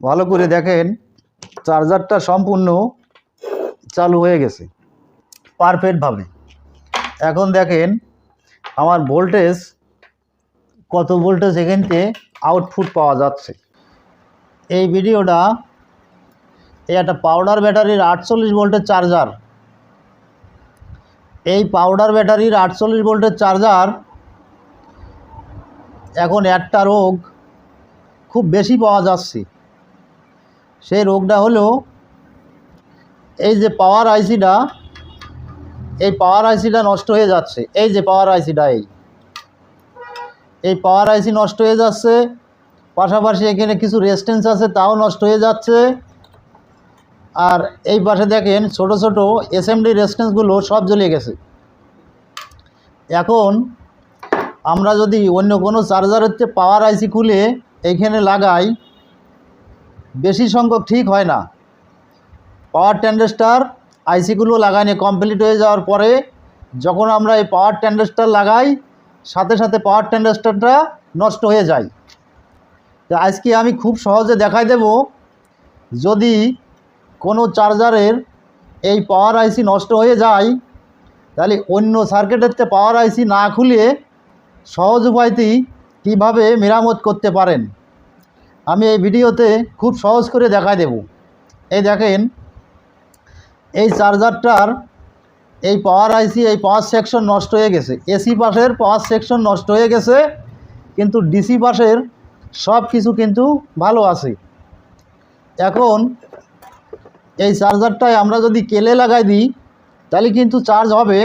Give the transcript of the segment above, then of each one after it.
ভালো করে দেখেন চার্জারটা সম্পূর্ণ চালু হয়ে গেছে পারফেক্টভাবে এখন দেখেন, আমার ভোল্টেজ কত ভোল্টেজ এখানতে আউটপুট পাওয়া যাচ্ছে। এই ভিডিওটা এই একটা পাউডার ব্যাটারির আটচল্লিশ ভোল্টের চার্জার এই পাউডার ব্যাটারির আটচল্লিশ ভোল্টের চার্জার এখন একটা রোগ খুব বেশি পাওয়া যাচ্ছে। সেই রোগটা হলো এই যে পাওয়ার আইসিটা এই পাওয়ার আইসিটা নষ্ট হয়ে যাচ্ছে। এই যে পাওয়ার আইসিটা এই। এই পাওয়ার আইসি নষ্ট হয়ে যাচ্ছে, পাশাপাশি এখানে কিছু রেস্টেন্স আছে, তাও নষ্ট হয়ে যাচ্ছে। আর এই পাশে দেখেন ছোট ছোট এসএমডি রেস্টেন্সগুলো সব জ্বলে গেছে। এখন আমরা যদি অন্য কোনো চার্জারের পাওয়ার আইসি খুলে এইখানে লাগাই বেশি সংখ্যক ঠিক হয় না। পাওয়ার ট্যান্ডেস্টার আইসিগুলো লাগানো কমপ্লিট হয়ে যাওয়ার পরে যখন আমরা এই পাওয়ার ট্যান্ডেস্টার লাগাই, সাথে সাথে পাওয়ার ট্যান্ডেস্টারটা নষ্ট হয়ে যায়। তো আজকে আমি খুব সহজে দেখাই দেব, যদি কোনো চার্জারের এই পাওয়ার আইসি নষ্ট হয়ে যায়, তাহলে অন্য সার্কিটের চেয়ে পাওয়ার আইসি না খুলে সহজ উপায়তেই কীভাবে মেরামত করতে পারেন? আমি এই ভিডিওতে খুব সহজ করে দেখাই দেব। এই দেখেন, এই চার্জারটার এই পাওয়ার আইসি এই পাওয়ার সেকশন নষ্ট হয়ে গেছে। এসি পাশের পাওয়ার সেকশন নষ্ট হয়ে গেছে, কিন্তু ডিসি পাশের সব কিছু কিন্তু ভালো আছে। এখন এই চার্জারটায় আমরা যদি কেলে লাগাই দিই, তাহলে কিন্তু চার্জ হবে,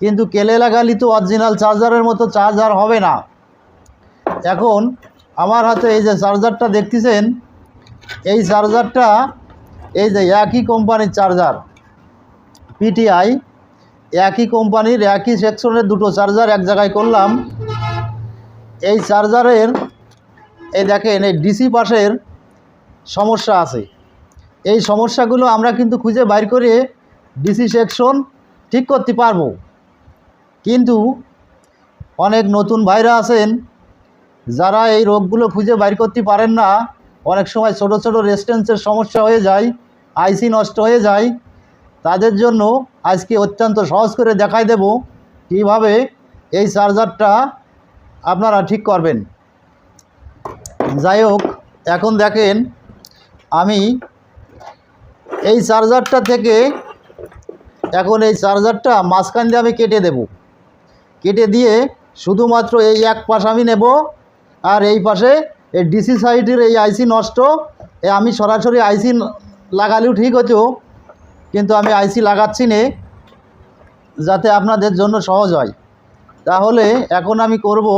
কিন্তু কেলে লাগালে তো অরিজিনাল চার্জারের মতো চার্জার হবে না। এখন আমার হাতে এই যে চার্জারটা দেখতেছেন, এই চার্জারটা, এই যে একই কোম্পানির চার্জার পিটিআই একই কোম্পানির, একই সেকশনের দুটো চার্জার এক জায়গায় করলাম। এই চার্জারের, এই দেখেন, এই ডিসি পাশের সমস্যা আছে। এই সমস্যাগুলো আমরা কিন্তু খুঁজে বাইর করে ডিসি সেকশন ঠিক করতে পারব। কিন্তু অনেক নতুন ভাইরা আছেন যারা এই রোগগুলো খুঁজে বাইর করতে পারেন না, অনেক সময় ছোট ছোট রেস্টেন্সের সমস্যা হয়ে যায়, আইসি নষ্ট হয়ে যায়, তাদের জন্য আজকে অত্যন্ত সহজ করে দেখাই দেব কীভাবে এই চার্জারটা আপনারা ঠিক করবেন। যাই হোক, এখন দেখেন আমি এই চার্জারটা থেকে এখন এই চার্জারটা মাঝখান দিয়ে আমি কেটে দেব। কেটে দিয়ে শুধুমাত্র এই এক পাশ আমি নেব আর এই পাশে এই ডিসি সাইডের এই আইসি নষ্ট। এ আমি সরাসরি আইসি লাগালেও ঠিক হতো, কিন্তু আমি আইসি লাগাচ্ছি নে, যাতে আপনাদের জন্য সহজ হয়। তাহলে এখন আমি করব,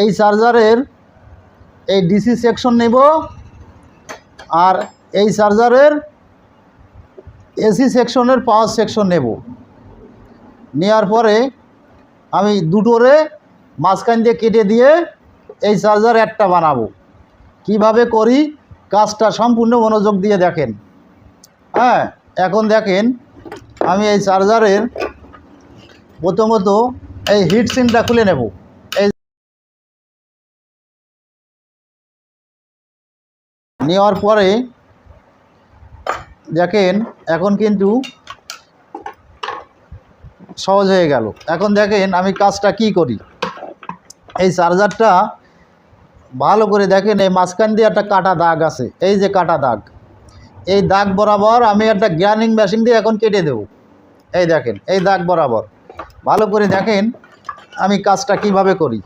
এই চার্জারের এই ডিসি সেকশন নেব, আর এই চার্জারের এসি সেকশনের পাওয়ার সেকশন নেব। নেওয়ার পরে আমি দুটোরে মাঝখান দিয়ে কেটে দিয়ে এই চার্জার একটা বানাবো। কীভাবে করি? কাজটা সম্পূর্ণ মনোযোগ দিয়ে দেখেন। হ্যাঁ এখন দেখেন, আমি এই চার্জারের প্রথমত এই হিট সিনটা খুলে নেব। এই নেওয়ার পরে দেখেন, এখন কিন্তু সহজ হয়ে গেল। এখন দেখেন আমি কাজটা কি করি? এই চার্জারটা ভালো করে দেখেন, এই মাঝখান দিয়ে একটা কাটা দাগ আছে। এই যে কাটা দাগ। এই দাগ বরাবর আমি একটা গ্রাইন্ডিং মেশিন দিয়ে এখন কেটে দেব। এই দেখেন, এই দাগ বরাবর। ভালো করে দেখেন, আমি কাজটা কীভাবে করি।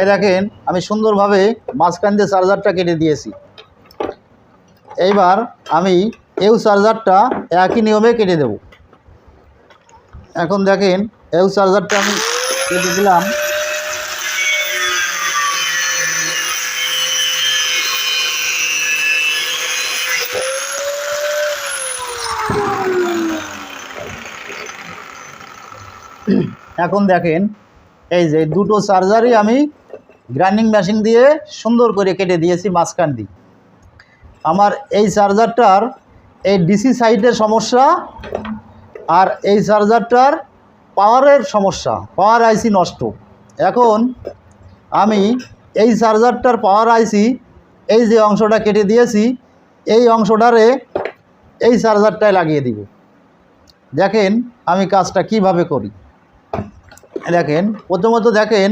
এই দেখেন, আমি সুন্দরভাবে মাঝখান দিয়ে চার্জারটা কেটে দিয়েছি। এইবার আমি এউ চার্জারটা একই নিয়মে কেটে দেব। এখন দেখেন, এউ চার্জারটা আমি কেটে দিলাম। এখন দেখেন, এই যে দুটো চার্জারই আমি গ্রাইন্ডিং মেশিন দিয়ে সুন্দর করে কেটে দিয়েছি মাঝখান দিয়ে। আমার এই চার্জারটার এই ডিসি সাইডের সমস্যা আর এই চার্জারটার পাওয়ারের সমস্যা, পাওয়ার আইসি নষ্ট। এখন আমি এই চার্জারটার পাওয়ার আইসি এই যে অংশটা কেটে দিয়েছি, এই অংশটারে এই চার্জারটায় লাগিয়ে দিব। দেখেন আমি কাজটা কীভাবে করি। দেখেন, প্রথমত দেখেন,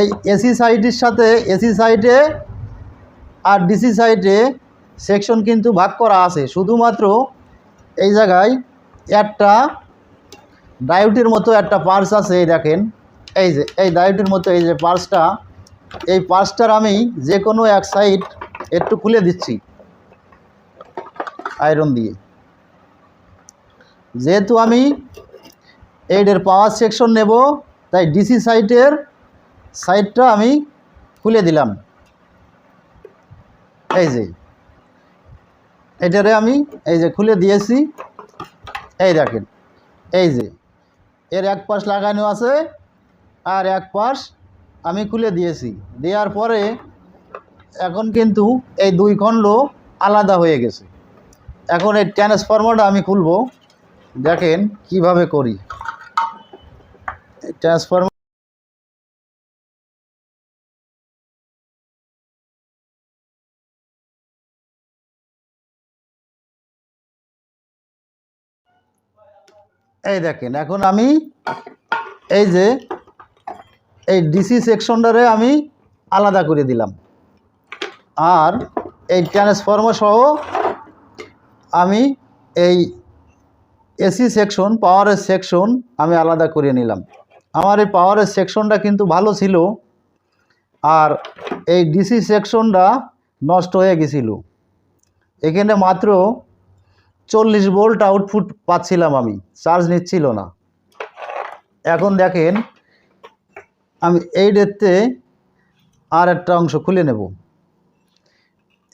এই এসি সাইডের সাথে এসি সাইডে আর ডিসি সাইডে সেকশন কিন্তু ভাগ করা আছে। শুধুমাত্র এই জায়গায় একটা ডায়োটের মতো একটা পার্স আছে, এই দেখেন। এই যে, এই ডায়োটের মতো এই যে পার্সটা এই পার্সটার আমি যে কোনো এক সাইড একটু খুলে দিচ্ছি। আয়রন দিয়ে। যেহেতু আমি এইডের পাওয়ার সেকশন নেব, তাই ডিসি সাইটের সাইডটা আমি খুলে দিলাম। এই যে এটারে আমি এই যে খুলে দিয়েছি। এই দেখেন, এই যে, এর এক পাশ লাগানো আছে আর এক পাশ আমি খুলে দিয়েছি। দেওয়ার পরে এখন কিন্তু এই দুই খণ্ড আলাদা হয়ে গেছে। এখন এই ট্রান্সফর্মারটা আমি খুলবো। দেখেন কীভাবে করি। ট্রান্সফরমার এই দেখেন, এখন আমি এই যে এই ডিসি সেকশনটারে আমি আলাদা করে দিলাম। আর এই ট্রান্সফর্মার সহ আমি এই এসি সেকশন পাওয়ারের সেকশন আমি আলাদা করে নিলাম। আমার এই পাওয়ারের সেকশনটা কিন্তু ভালো ছিল, আর এই ডিসি সেকশনটা নষ্ট হয়ে গেছিল। এখানে মাত্র চল্লিশ ভোল্ট আউটপুট পাচ্ছিলাম আমি চার্জ নিচ্ছিল না। এখন দেখেন, আমি এই ডেটতে আর একটা অংশ খুলে নেব।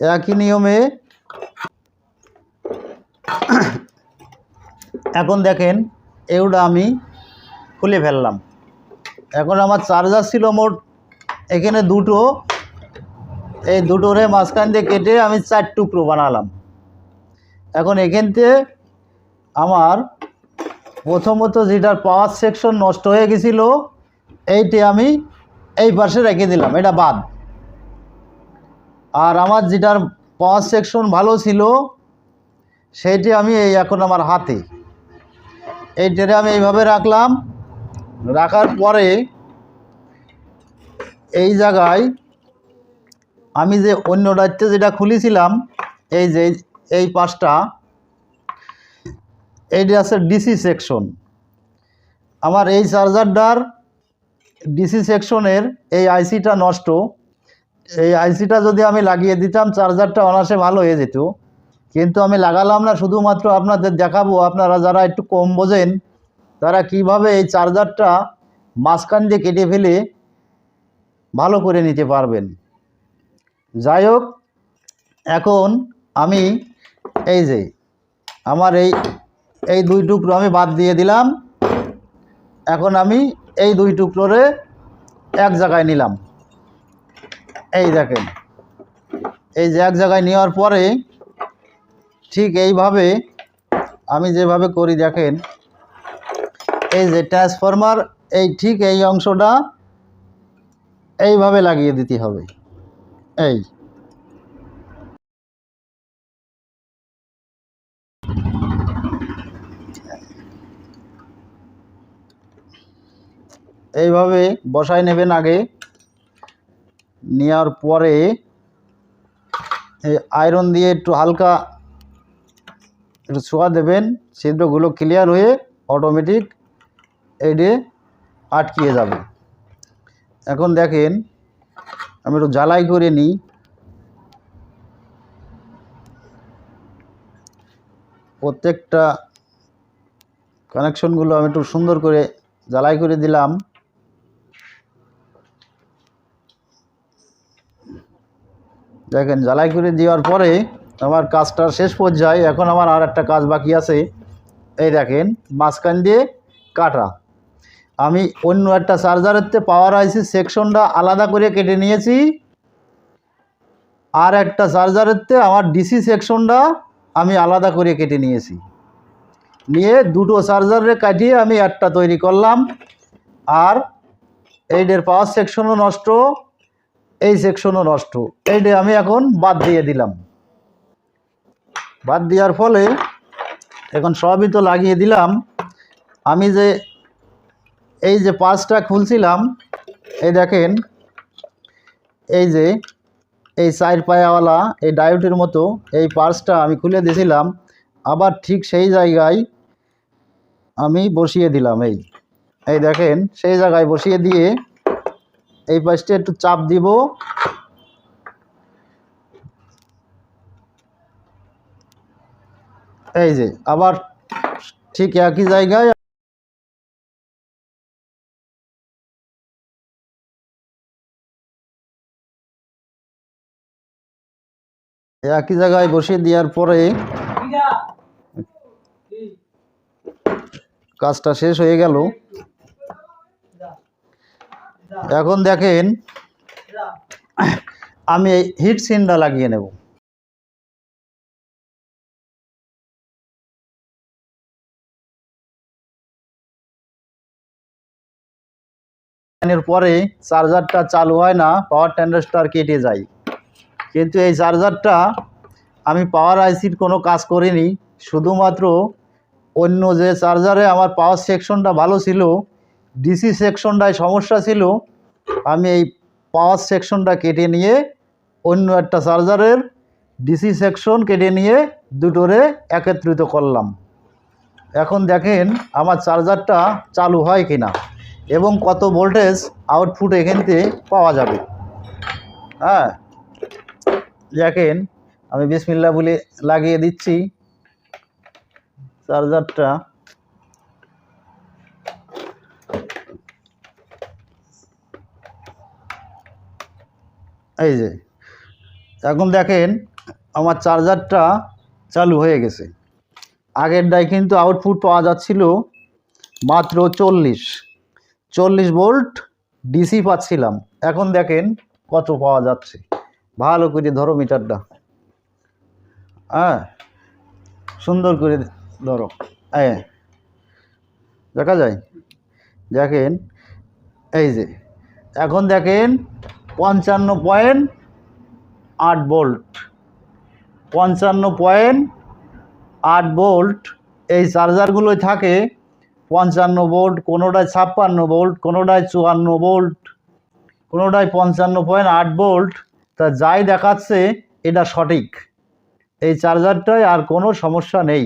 একই নিয়মে এখন দেখেন, এগুলো আমি খুলে ফেললাম। এখন আমার চার্জার ছিল মোট, এখানে দুটো, এই দুটোরে মাঝখান দিয়ে কেটে আমি চার টুকরো বানালাম। এখন এখানতে আমার প্রথমত যেটার পাওয়ার সেকশন নষ্ট হয়ে গেছিল, এইটি আমি এই পাশে রেখে দিলাম, এটা বাদ। আর আমার যেটার পাওয়ার সেকশন ভালো ছিল সেইটি আমি এই এখন আমার হাতে। এইটারে আমি এইভাবে রাখলাম, রাখার পরে এই জায়গায় আমি যে অন্য রাজ্যে যেটা খুলেছিলাম, এই যে এই পাশটা, এইটা আছে ডিসি সেকশন আমার এই চার্জারটার ডিসি সেকশনের এই আইসিটা নষ্ট। এই আইসিটা যদি আমি লাগিয়ে দিতাম, চার্জারটা অনাসে ভালো হয়ে যেত। কিন্তু আমি লাগালাম না, শুধুমাত্র আপনাদের দেখাবো। আপনারা যারা একটু কম বোঝেন, তারা কীভাবে এই চার্জারটা মাঝখান দিয়ে কেটে ফেলে ভালো করে নিতে পারবেন। যাই হোক, এখন আমি এই যে, আমার এই এই দুই টুকরো আমি বাদ দিয়ে দিলাম। এখন আমি এই দুই টুকরোরে এক জায়গায় নিলাম। এই দেখেন, এই যে এক জায়গায় নেওয়ার পরে ঠিক এইভাবে আমি যেভাবে করি, দেখেন, এই যে ট্রান্সফরমার এই ঠিক এই অংশটা এইভাবে লাগিয়ে দিতে হবে। এই এইভাবে বসায় নেবেন আগে। নেওয়ার পরে এই আয়রন দিয়ে একটু হালকা একটু ছোঁয়া দেবেন, ছিদ্রগুলো ক্লিয়ার হয়ে অটোমেটিক এডে আটকিয়ে যাবে। এখন দেখেন, আমি একটু জ্বালাই করে নিই। প্রত্যেকটা কানেকশনগুলো আমি একটু সুন্দর করে জ্বালাই করে দিলাম। দেখেন জ্বালাই করে দেওয়ার পরে আমার কাজটা শেষ পর্যায়ে এখন আমার আর একটা কাজ বাকি আছে। এই দেখেন, মাঝখান দিয়ে কাটা। আমি অন্য একটা চার্জারেরতে পাওয়ার আইসি সেকশনটা আলাদা করে কেটে নিয়েছি। আর একটা চার্জারেরতে আমার ডিসি সেকশনটা আমি আলাদা করে কেটে নিয়েছি। নিয়ে দুটো চার্জারে কাটিয়ে আমি একটা তৈরি করলাম। আর এইটার পাওয়ার সেকশনও নষ্ট। এই সেকশনও নষ্ট। এইটা আমি এখন বাদ দিয়ে দিলাম। বাদ দেওয়ার ফলে এখন সবই তো লাগিয়ে দিলাম। আমি যে এই যে পাঁচটা খুলছিলাম, এই দেখেন, এই যে এই চার পায়াওয়ালা, এই ডায়োটের মতো এই পার্সটা আমি খুলে দিয়েছিলাম। আবার ঠিক সেই জায়গায় আমি বসিয়ে দিলাম এই। এই দেখেন, সেই জায়গায় বসিয়ে দিয়ে এই পাশটা একটু চাপ দিব। এই যে আবার ঠিক একই জায়গায় একই জায়গায় বসিয়ে দেওয়ার পরে কাজটা শেষ হয়ে গেল। এখন দেখেন, আমি হিট সিনটা লাগিয়ে নেব। পরে চার্জারটা চালু হয় না পাওয়ার ট্যান্ডাস্টার কেটে যায়। কিন্তু এই চার্জারটা আমি পাওয়ার আইসির কোনো কাজ করিনি, শুধুমাত্র অন্য যে চার্জারে আমার পাওয়ার সেকশনটা ভালো ছিল ডিসি সেকশনটায় সমস্যা ছিল, আমি এই পাওয়ার সেকশনটা কেটে নিয়ে অন্য একটা চার্জারের ডিসি সেকশন কেটে নিয়ে দুটোরে একত্রিত করলাম। এখন দেখেন আমার চার্জারটা চালু হয় কিনা এবং কত ভোল্টেজ আউটপুট এখানতে পাওয়া যাবে। হ্যাঁ দেখেন, আমি বিসমিল্লা বলে লাগিয়ে দিচ্ছি। চার্জারটা এই যে, এখন দেখেন আমার চার্জারটা চালু হয়ে গেছে। আগেরটায় কিন্তু আউটপুট পাওয়া যাচ্ছিল মাত্র চল্লিশ। চল্লিশ ভোল্ট ডিসি পাচ্ছিলাম। এখন দেখেন কত পাওয়া যাচ্ছে। ভালো করে ধরো মিটারটা। হ্যাঁ সুন্দর করে ধরো। হ্যাঁ দেখা যায়? দেখেন, এই যে, এখন দেখেন পঞ্চান্ন পয়েন্ট আট ভোল্ট পঞ্চান্ন পয়েন্ট আট ভোল্ট এই চার্জারগুলোই থাকে। পঞ্চান্ন ভোল্ট কোনোটায় ছাপ্পান্ন ভোল্ট কোনোটায় চুয়ান্ন ভোল্ট কোনোটায় পঞ্চান্ন পয়েন্ট আট ভোল্ট তা যাই দেখাচ্ছে, এটা সঠিক। এই চার্জারটায় আর কোনো সমস্যা নেই।